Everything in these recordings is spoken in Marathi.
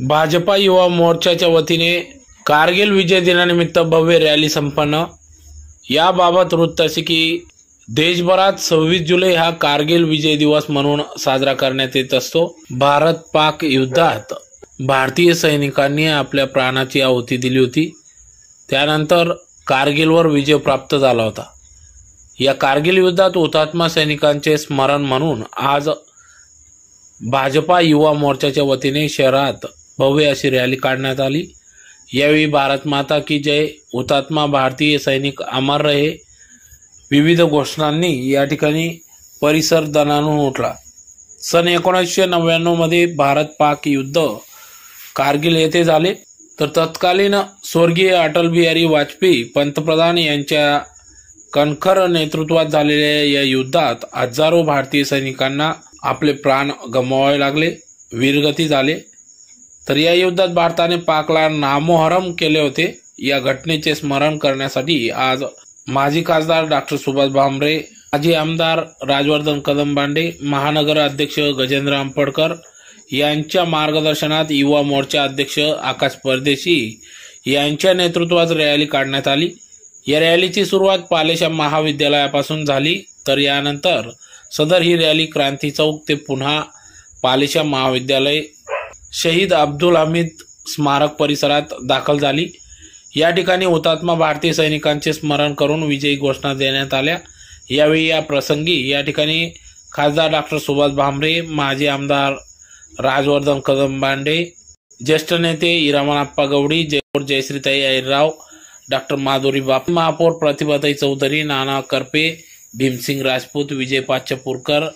भाजपा युवा मोर्चाच्या वतीने कारगिल विजय दिनानिमित्त भव्य रॅली संपन्न. याबाबत वृत्त असे की देशभरात सव्वीस जुलै हा कारगिल विजय दिवस म्हणून साजरा करण्यात येत असतो. भारत पाक युद्धात भारतीय सैनिकांनी आपल्या प्राणाची आहुती दिली होती. त्यानंतर कारगिलवर विजय प्राप्त झाला होता. या कारगिल युद्धात हुतात्मा सैनिकांचे स्मरण म्हणून आज भाजपा युवा मोर्चाच्या वतीने शहरात भव्य अशी रॅली काढण्यात आली. यावेळी भारत माता की जय हुतात्मा भारतीय सैनिक अमर रहे. विविध घोषणांनी या ठिकाणी परिसर दणानून उठला. सन एकोणीसशे नव्याण्णवमध्ये भारत पाक युद्ध कारगिल येथे झाले. तर तत्कालीन स्वर्गीय अटल बिहारी वाजपेयी पंतप्रधान यांच्या कणखर नेतृत्वात झालेल्या या युद्धात हजारो भारतीय सैनिकांना आपले प्राण गमवावे लागले. वीरगती झाले. तर या युद्धात भारताने पाकला नामोहरम केले होते. या घटनेचे स्मरण करण्यासाठी आज माजी खासदार डॉक्टर सुभाष भामरे माजी आमदार राजवर्धन कदमबांडे महानगर अध्यक्ष गजेंद्र आंबडकर यांच्या मार्गदर्शनात युवा मोर्चा अध्यक्ष आकाश परदेशी यांच्या नेतृत्वात रॅली काढण्यात आली. या रॅलीची सुरुवात पालेशा महाविद्यालयापासून झाली. तर यानंतर सदर ही रॅली क्रांती चौक ते पुन्हा पालेशा महाविद्यालय शहीद अब्दुल हमीद स्मारक परिसरात दाखल झाली. या ठिकाणी हुतात्मा भारतीय सैनिकांचे स्मरण करून विजयी घोषणा देण्यात आल्या. यावेळी या प्रसंगी या ठिकाणी खासदार डॉक्टर सुभाष भामरे माजी आमदार राजवर्धन कदम बांडे ज्येष्ठ नेते इरामनाप्पा गवडी जयपूर जयश्रीताई अहिरराव डॉक्टर माधुरी बाप महापौर प्रतिभाताई चौधरी नाना करपे भीमसिंग राजपूत विजय पाचपूरकर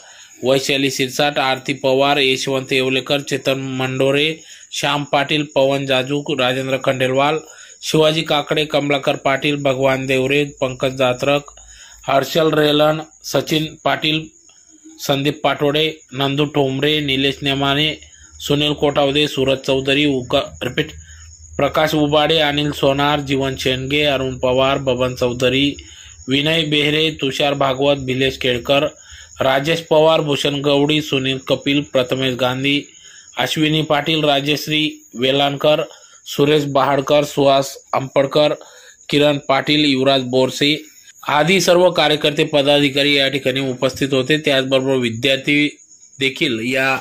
वैशाली सिरसाट आरती पवार यशवंत येवलेकर चेतन मंडोरे श्याम पाटील पवन जाजूक राजेंद्र खंडेलवाल शिवाजी काकडे कमलाकर पाटील भगवान देवरे पंकज जात्रक हर्षल रेलन सचिन पाटील संदीप पाटोडे नंदू ठोंबरे निलेश नेमाने सुनील कोटावदे सूरज चौधरी उका रिपीट प्रकाश उबाडे अनिल सोनार जीवन शेंडगे अरुण पवार बबन चौधरी विनय बेहरे तुषार भागवत भिलेश केळकर राजेश पवार भूषण गवडी सुनील कपिल प्रथमेश गांधी अश्विनी पाटील राजेश्री वेलाणकर सुरेश बहाडकर सुहास अंपडकर किरण पाटील युवराज बोरसे आदी सर्व कार्यकर्ते पदाधिकारी या ठिकाणी उपस्थित होते. त्याचबरोबर विद्यार्थी देखील या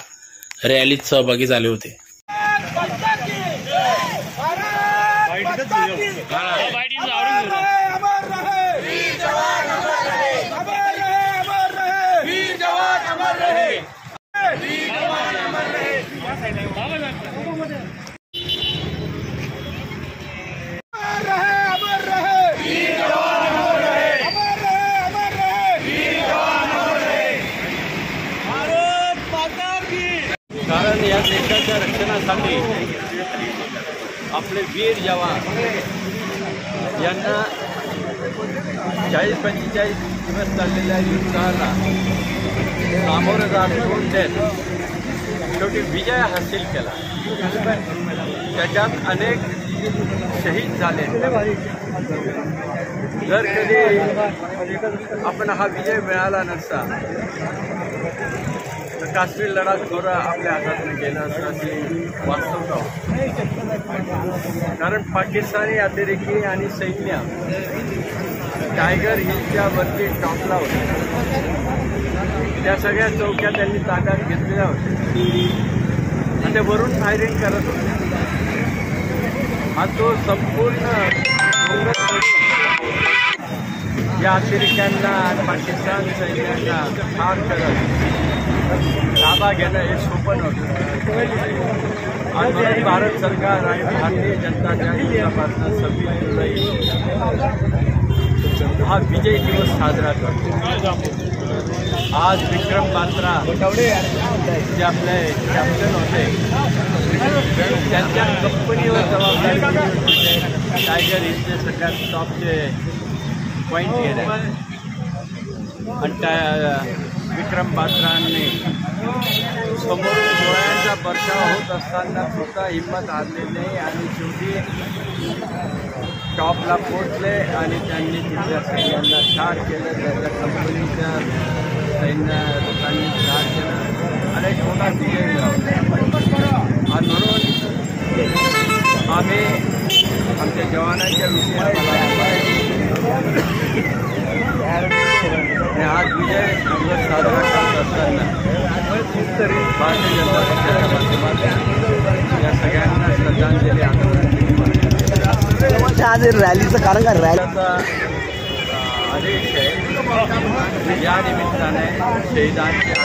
रॅलीत सहभागी झाले होते. या देशाच्या रक्षणासाठी आपले वीर जवान यांना चाळीस पंचेचाळीस दिवस चाललेल्या युद्धाला सामोरं जाऊन देत शेवटी विजय हासिल केला. त्याच्यात अनेक शहीद झाले. जर कधी आपण हा विजय मिळाला नसता तर काश्मीर लढा थोडा आपल्या हातातून गेला असं असे वास्तवता कारण पाकिस्तानी अतिरेकी आणि सैन्य टायगर हिलच्या वरती टॉपला होते. त्या सगळ्या चौक्या त्यांनी ताब्यात घेतलेल्या होत्या. आणि ते वरून फायरिंग करत होते. हा तो संपूर्ण या अतिरेक्यांना आणि पाकिस्तान सैन्यांना ठार करत ताबा घेणं हे सोपं नव्हतं आणि म्हणून भारत सरकार आणि भारतीय जनता पक्षापासून सव्वीस जुलै हा विजय दिवस साजरा करतो आज विक्रम बात्रा जे आपले कॅप्टन होते त्यांच्या कंपनीवर जबाबदारी दिली होती. टायगर हिलचे सगळ्यात टॉपचे पॉईंट गेले आणि त्या विक्रम बात्रांनी. समोर डोळ्यांचा बर्षाव होत असताना सुद्धा हिंमत हारली नाही आणि शेवटी टॉपला पोचले आणि त्यांनी तिथल्या सैन्यांना ठार केलं. त्याच्या कंपनीच्या सैन्या लोकांनी ठार केलं. आणि छोटा विजय आणि म्हणून आम्ही आमच्या जवानांच्या विषयाला आणि आज विजय दिवस साजरा करत असताना तरी भारतीय जनता पक्षाच्या माध्यमातून या सगळ्यांना श्रद्धांजली आदरांजली आज रॅलीचं कारण काय? रॅलीचा आदेश आहे. या निमित्ताने शहीदांच्या